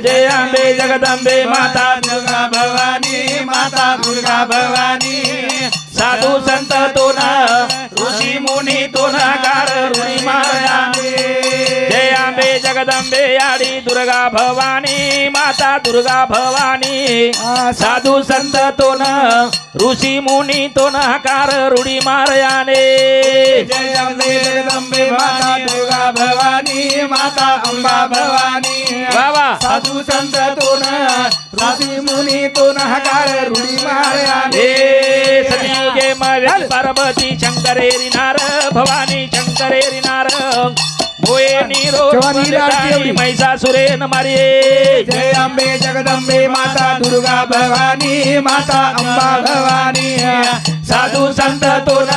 जय अंबे जगदंबे माता दुर्गा भवानी माता दुर्गा भवानी. साधू संत तो न ऋषी मुनी तो जय अंबे जगदंबे आडी दुर्गा भवानी माता दुर्गा भवानी. साधू संत तो न ऋषी मुनी तो नकार रुडी मारयाने जय अम्बे जगदम्बे माता दुर्गा भवानी माता अंबा भवानी. साधू संत तो ऋषी मुनी तो हकार रुडी मारयाने हे सतयुगे मव्य पार्वती शंकरेरी नार भवानी शंकरेरी नार। भोये नीरो जवानी राजकी एवढी. महिषासुरेन मारिये जय अम्बे जगदम्बे माता दुर्गा भवानी माता अम्बा भवानी। साधु संत तो न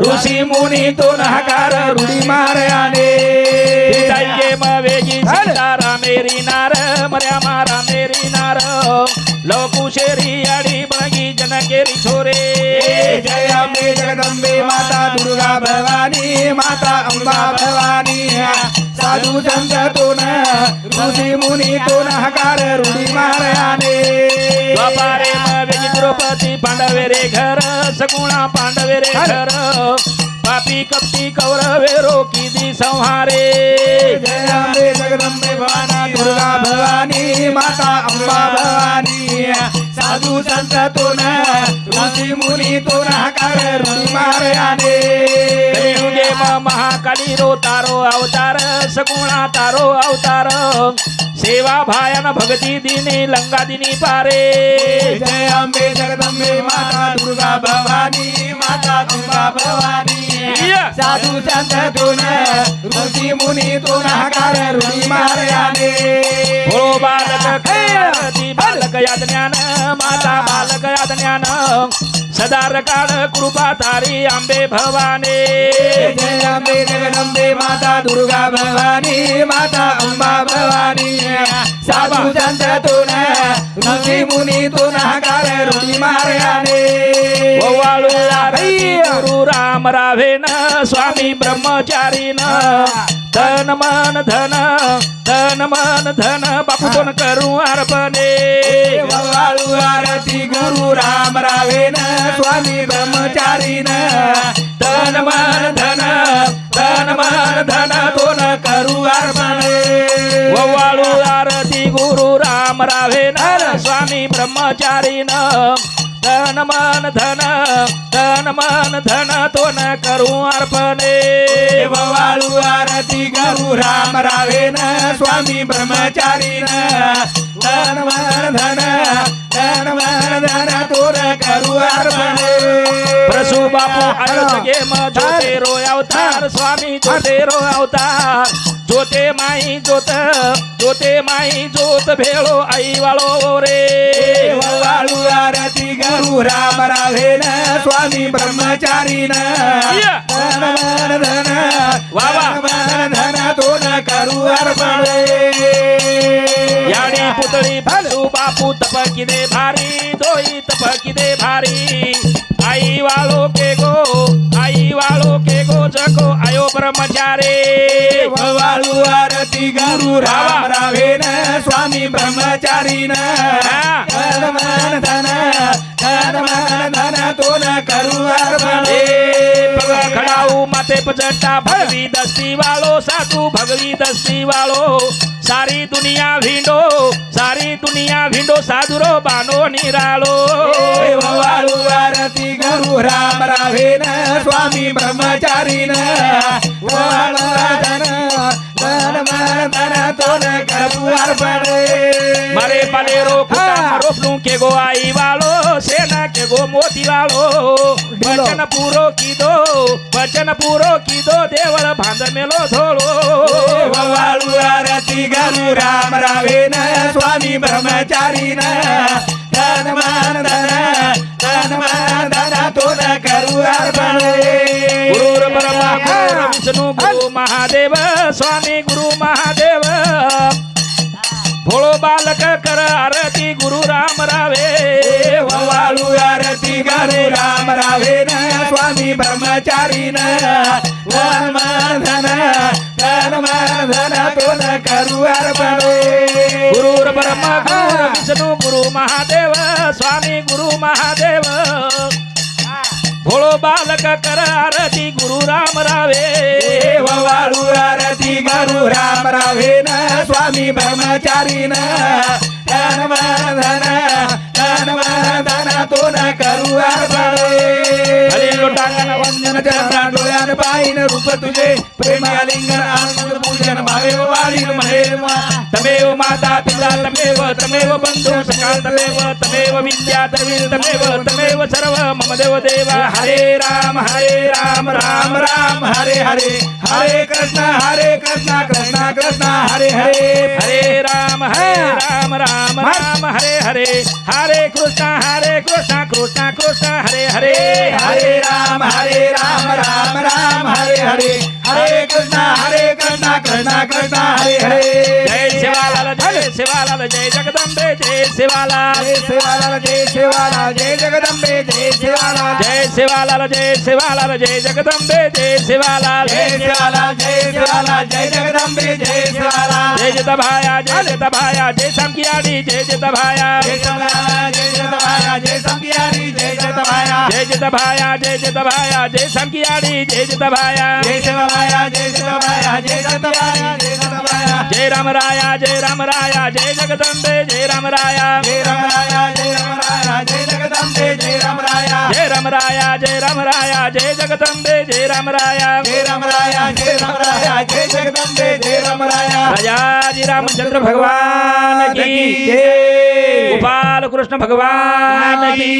ऋषी मुनी तो न हकार रुडी मारयाने बळगी जनकेरी छोरे जय अम्बे जगदम्बे माता दुर्गा भवानी माता अंबा भवानी साधू संत तो ऋषी मुनी तो हकार रुडी मारयाने द्वापारे मवेगी द्रौपदी पांडवे रे घर सगुणा पांडवे रे घर पापी कपटी कौरवे रोकी दी संहारे जय अम्बे जगदम्बे भवानी दुर्गा भवानी माता अंबा भवानी साधू संत तो ऋषी मुनी तो नाकार ऋषी मारयाने. महाकाली रो तारो अवतार सगुणा तारो अवतार. सेवा भायन भक्ती दिनी लंगा दिनी पारे. जय अम्बे जगदम्बे माता दुर्गा भवानी माता दुर्गा भवानी. साधू संत तुन ऋषी मुनी तुन हकार रुडी मारयाने. भोळो बालक बालक या ज्ञान माता बालक या ज्ञान. सदार काळ कृपा तारी आंबे भवाने. जय अम्बे जगदम्बे माता दुर्गा भवानी माता अंबा भवानी. साधू संत तुन ऋषी मुनी तुन हकार रुडी मारयाने गुरु राम रावेन स्वामी ब्रह्मचारीन. धन मन धन धन मन धन बापू कोण करू अर्पणे. वाळू आरती गुरु राम रावेन स्वामी ब्रह्मचारीन धन मन धन धन मन धन दोन करू अर्पणे ओवाळू आरती गुरु राम रावेन स्वामी ब्रह्मचारीन। धन मान धन धन मान धन तो न करू अर्पणे वाळू आरती गुरु राम रावेन स्वामी ब्रह्मचारीन। धन धन दोन करू अर्पणे. प्रसू बापू आयोजके म जोते रो अवतार. स्वामी जोते रो अवतार. जोते माई जोत जोते माई जोत भेळो आई वाळो रे. वाळू आरती गुरु राम रावेन स्वामी ब्रह्मचारीन. धन धन. धन दोन करू अर्पणे. बापू तपकी दे भारी दोई तपकी दे भारी। आई वालों के गो आई वालों के गो जको आयो ब्रह्मचारे। वालू आरती गुरु राम रावे न स्वामी ब्रह्मचारी न धन मन धन धन मन धन माथे पचटा भगवी दस्ती वालो साधु भगवी दस्ती वालो सारी दुनिया भिंडो सारी दुनिया भिंडो साधु रो बानो निरालो वालो आरती गुरु राम रावे स्वामी ब्रह्मचारी ने मरे रो हाँ। के गो आई वालो सेना के गो मोती वालो। वचन पूरो की दो वचन पूरो की दो देवर भांद मेलो धोलो। वालू आरती राम रावे न स्वामी ब्रह्मचारी न। महादेव मान धन मान धन ब्रह्मा विष्णु गुरु स्वामी गुरु महादेव। भोळो बालक कर आरती गुरु राम रावे। वाळू आरती गुरु राम स्वामी मन धन तोन करू अर्पणे। गुरुर ब्रह्म गुरु विष्णू गुरु महादेव स्वामी गुरु महादेव। भोळो बालक कर आरती गुरु राम रावे वाळू आरती गुरु राम रावेन स्वामी ब्रह्मचारीन धन धन धन तो न करू हरी अर्पणे लोटांगण वंदन चरण डोळ्यान पाहिन रूप तुझे प्रेम आलिंगन आनंद पूजन भावेव वाळीन महेव तमेव माता पिता तमेव तमेव बंधू सखा तमेव तमेव विद्या द्रविण तमेव तमेव सर्व मम देव देव हरे राम हरे राम राम राम हरे हरे हरे कृष्ण हरे कृष्ण कृष्ण कृष्ण हरे हरे हरे राम हरे राम राम राम హరే హరే హరే కృష్ణ హరే కృష్ణ కృష్ణ కృష్ణ హరే హరే హరే రామ హరే రామ రామ రామ హరే హరే హరే కృష్ణ హరే కృష్ణ కృష్ణ కృష్ణ హరే హరే జై శివాలాల జయ శివాలాల జయ జగదంబే జయ శివాలాల జయ శివాలాల జయ శివాలాల జయ జగదంబే జయ శివాలాల జయ శివాలాల జయ శివాలాల జయ జగదంబే జయ శివాలాల జయ శివాలాల జయ శివాలాల జయ सेवालाल जय जय जत भाया जय समकियाड़ी जय जत भाया जय सेवालाल जय जगदमाया जय जय जगदमाया जय जत भाया जय जत भाया जय समकियाड़ी जय जत भाया जय सेवामाया जय सेवामाया जय जगदमाया जय जगदमाया जय राम राया जय राम राया जय जगदम्बे जय राम राया जय राम राया जय राम राया जय जगदम्बे जय राम राया जय राम राया जय राम राया जय जगदम्बे जय राम राया जय राम राया जय राम राया जय जगदम्बे जय राम राया राजाजी रामचंद्र भगवान की जय। गोपाल कृष्ण भगवान की